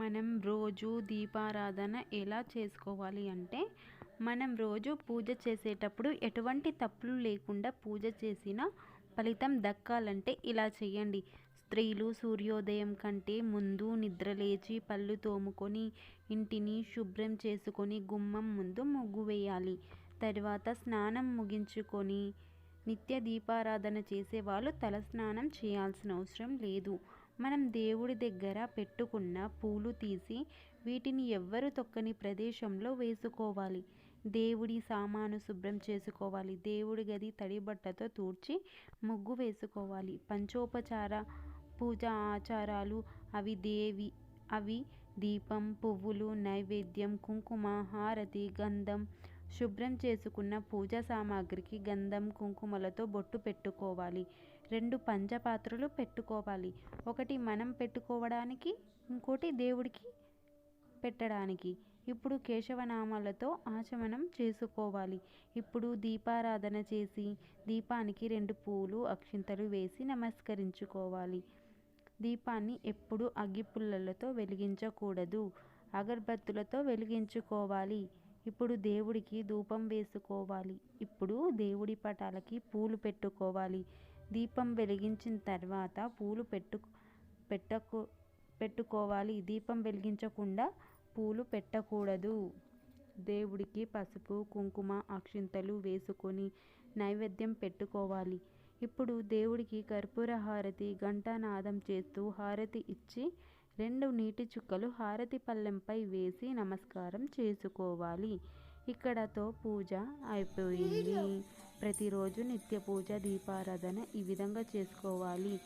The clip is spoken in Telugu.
మనం రోజు దీపారాధన ఎలా చేసుకోవాలి అంటే మనం రోజు పూజ చేసేటప్పుడు ఎటువంటి తప్పులు లేకుండా పూజ చేసిన ఫలితం దక్కాలంటే ఇలా చేయండి. స్త్రీలు సూర్యోదయం కంటే ముందు నిద్రలేచి పళ్ళు తోముకొని ఇంటిని శుభ్రం చేసుకొని గుమ్మం ముందు ముగ్గు వేయాలి. తర్వాత స్నానం ముగించుకొని నిత్య దీపారాధన చేసేవాళ్ళు తలస్నానం చేయాల్సిన అవసరం లేదు. మనం దేవుడి దగ్గర పెట్టుకున్న పూలు తీసి వీటిని ఎవ్వరు తొక్కని ప్రదేశంలో వేసుకోవాలి. దేవుడి సామాను శుభ్రం చేసుకోవాలి. దేవుడి గది తడి బట్టతో తూడ్చి ముగ్గు వేసుకోవాలి. పంచోపచార పూజా ఆచారాలు అవి దేవి అవి దీపం పువ్వులు నైవేద్యం కుంకుమ హారతి గంధం శుభ్రం చేసుకున్న పూజా సామాగ్రికి గంధం కుంకుమలతో బొట్టు పెట్టుకోవాలి. రెండు పంచపాత్రలు పెట్టుకోవాలి. ఒకటి మనం పెట్టుకోవడానికి ఇంకోటి దేవుడికి పెట్టడానికి. ఇప్పుడు కేశవనామాలతో ఆచమనం చేసుకోవాలి. ఇప్పుడు దీపారాధన చేసి దీపానికి రెండు పూలు అక్షింతలు వేసి నమస్కరించుకోవాలి. దీపాన్ని ఎప్పుడు అగ్గిపుల్లలతో వెలిగించకూడదు. అగర్బత్తులతో వెలిగించుకోవాలి. ఇప్పుడు దేవుడికి ధూపం వేసుకోవాలి. ఇప్పుడు దేవుడి పటాలకి పూలు పెట్టుకోవాలి. దీపం వెలిగించిన తర్వాత పూలు పెట్టు పెట్టకు పెట్టుకోవాలి. దీపం వెలిగించకుండా పూలు పెట్టకూడదు. దేవుడికి పసుపు కుంకుమ అక్షింతలు వేసుకొని నైవేద్యం పెట్టుకోవాలి. ఇప్పుడు దేవుడికి కర్పూర హారతి ఘంటానాదం చేస్తూ హారతి ఇచ్చి రెండు నీటి చుక్కలు హారతి పళ్ళెంపై వేసి నమస్కారం చేసుకోవాలి. ఇక్కడతో పూజ అయిపోయింది. ప్రతిరోజు నిత్య పూజ దీపారాధన ఈ విధంగా చేసుకోవాలి.